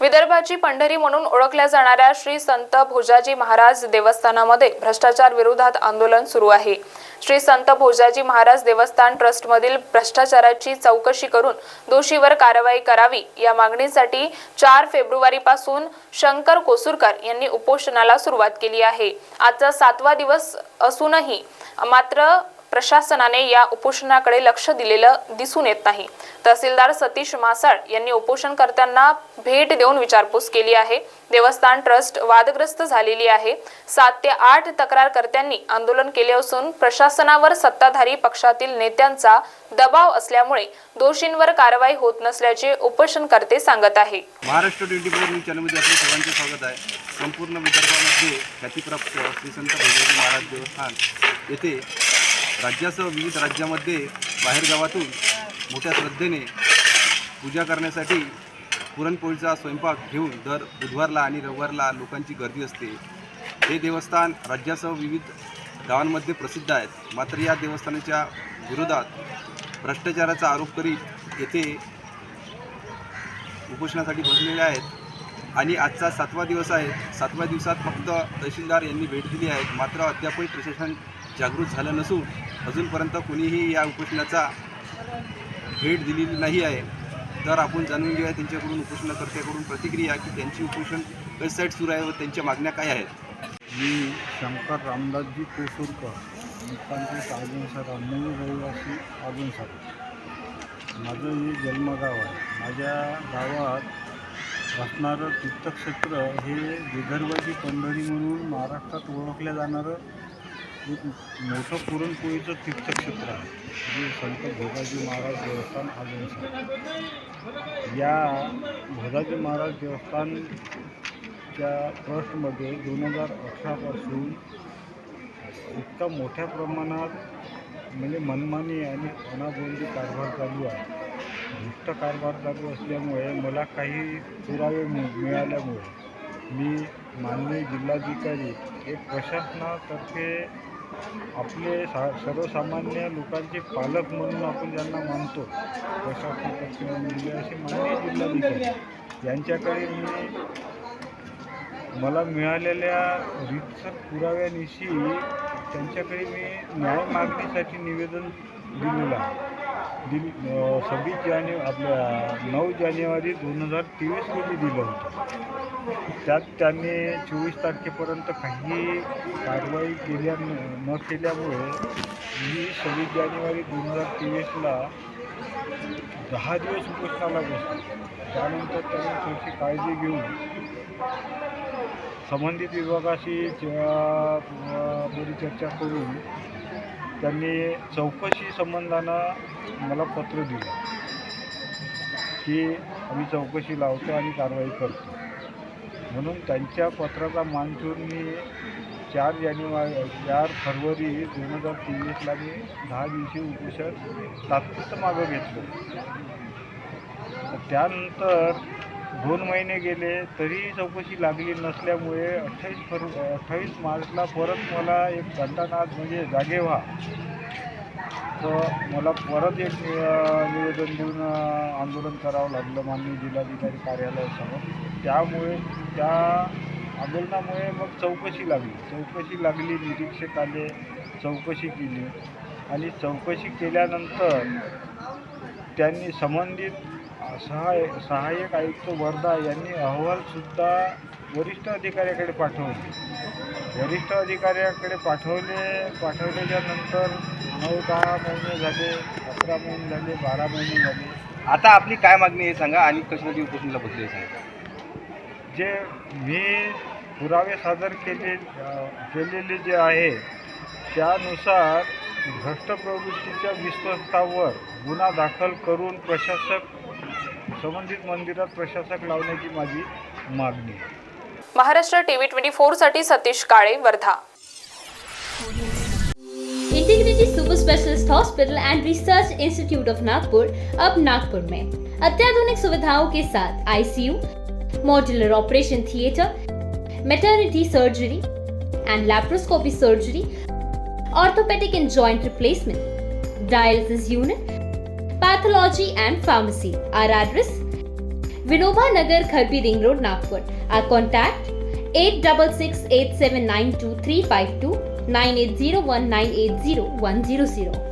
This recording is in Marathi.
विदर्भाची पंढरी म्हणून ओळखल्या जाणाऱ्या श्री संत भोजाजी महाराज देवस्थानामध्ये भ्रष्टाचार विरोधात आंदोलन सुरू आहे. श्री संत भोजाजी महाराज देवस्थान ट्रस्टमधील भ्रष्टाचाराची चौकशी करून दोषीवर कारवाई करावी या मागणीसाठी चार फेब्रुवारीपासून शंकर कोसुरकर यांनी उपोषणाला सुरुवात केली आहे. आजचा सातवा दिवस असूनही मात्र प्रशासनाने या उपोषणाकडे लक्ष दिलेलं दिसून येत नाही. तहसीलदार सतीश मासाळ यांनी उपोषणकर्त्यांना भेट देऊन विचारपूस केली आहे. देवस्थान ट्रस्ट वादग्रस्त झालेली आहे. सात ते आठ तक्रारकर्त्यांनी आंदोलन केले असून प्रशासनावर सत्ताधारी पक्षातील नेत्यांचा दबाव असल्यामुळे दोषींवर कारवाई होत नसल्याचे उपोषणकर्ते सांगत आहे. महाराष्ट्र ट्वेंटी फोर न्यूज चॅनलमध्ये आपले सर्वांचे स्वागत आहे. संपूर्ण विदर्भामध्ये ख्यातीप्राप्त श्री संत महाराज देवस्थान येथे राज्यासह विविध राज्यामध्ये बाहेरगावातून मोठ्या श्रद्धेने पूजा करण्यासाठी पुरणपोळीचा स्वयंपाक घेऊन दर बुधवारला आणि रविवारला लोकांची गर्दी असते. हे देवस्थान राज्यासह विविध गावांमध्ये प्रसिद्ध आहेत. मात्र या देवस्थानाच्या विरोधात भ्रष्टाचाराचा आरोप करीत येथे उपोषणासाठी बसलेले आहेत आणि आजचा सातवा दिवस आहे. सातव्या दिवसात फक्त तहसीलदार यांनी भेट दिली आहे. मात्र अद्यापही प्रशासन जागृत झालं नसून अजूनपर्यंत कोणीही या उपोषणाचा भेट दिलेली नाही आहे. तर आपण जाणून घेऊया त्यांच्याकडून उपोषणकर्त्याकडून प्रतिक्रिया की त्यांची उपोषण वेबसाईट सुरू आहे व त्यांच्या मागण्या काय आहेत. मी शंकर रामदासजी कोसूरकर मुक्कांची आगुनसर मूळ रहिवासी आगुनसर माझं हे जन्मगाव आहे. माझ्या गावात असणारं तीर्थक्षेत्र हे विदर्भाची पंढरी म्हणून महाराष्ट्रात ओळखलं जाणारं एक मोठं पुरणपोळीचं तीर्थक्षेत्र आहे. जे संत भोगाजी महाराज देवस्थान आगुनसर या भोगाजी महाराज देवस्थानच्या ट्रस्टमध्ये दोन हजार अठरापासून इतका मोठ्या प्रमाणात म्हणजे मनमानी आणि अनागोंदी कारभार चालू आहे. भ्रष्ट कारभार चालू असल्यामुळे मला काही पुरावे मिळाल्यामुळे मी माननीय जिल्हाधिकारी एक प्रशासनातर्फे आपले सा सर्वसामान्य लोकांचे पालक म्हणून आपण ज्यांना मानतो प्रशासनातर्फे म्हणजे असे माननीय जिल्हाधिकारी यांच्याकडे मी मला मिळालेल्या रितसर पुराव्यानिशी त्यांच्याकडे मी न्याय मागणीसाठी निवेदन दिलेलं आहे. दिल सव्वीस जाने आपल्या नऊ जानेवारी दोन हजार तेवीस रोजी दिलं होतं. त्यात त्यांनी चोवीस तारखेपर्यंत काही कारवाई केल्या न केल्यामुळे मी सव्वीस जानेवारी दोन हजार तेवीसला दहा दिवस उपोषणाला बसतो त्यानंतर त्यांनी थोडीशी काळजी घेऊन संबंधित विभागाशी च- चर्चा करून त्यांनी चौकशी संबंधानं मला पत्र दिलं की आम्ही चौकशी लावतो आणि कारवाई करतो. म्हणून त्यांच्या पत्राचा मान ठेवून मी चार जानेवारी चार फरवरी दोन हजार तेवीसला मी दहा दिवशी उपोषण तात्पुरतं मागं घेतलं. त्यानंतर दोन महिने गेले तरी चौकशी लागली नसल्यामुळे अठ्ठावीस फर अठ्ठावीस मार्चला परत मला एक घंटानाद म्हणजे जागे व्हा. तर मला परत एक निवेदन देऊन आंदोलन करावं लागलं माननीय जिल्हाधिकारी कार्यालयासमोर. त्यामुळे त्या आंदोलनामुळे मग चौकशी लागली. चौकशी लागली निरीक्षक आले चौकशी केली. आणि चौकशी केल्यानंतर त्यांनी संबंधित सहाय सहाय्यक आयुक्त वर्धा यांनी अहवालसुद्धा वरिष्ठ अधिकाऱ्याकडे पाठवले वरिष्ठ अधिकाऱ्याकडे पाठवले. पाठवल्याच्या नंतर नऊ दहा महिने झाले अकरा महिने झाले बारा महिने झाले. आता आपली काय मागणी आहे सांगा आणि कशासाठी उपोषणाला बसले सांगा. जे मी पुरावे सादर केले केलेले जे आहे त्यानुसार भ्रष्ट प्रवृत्तीच्या विश्वस्तावर गुन्हा दाखल करून प्रशासक संबंधित मंदिरात प्रशासक लावण्याची माझी मागणी आहे. Maharashtra TV twenty फोरसाठी Satish Kale Wardha. Integrity super specialist hospital and research institute of Nagpur अब नागपुर में। अत्याधुनिक सुविधाओं के साथ ICU modular operation theatre maternity surgery and laparoscopy surgery orthopaedic and joint replacement dialysis unit pathology and pharmacy our address Vinoba Nagar, Kharbi Ring Road, Nagpur. Our contact 8668792352 9801980100.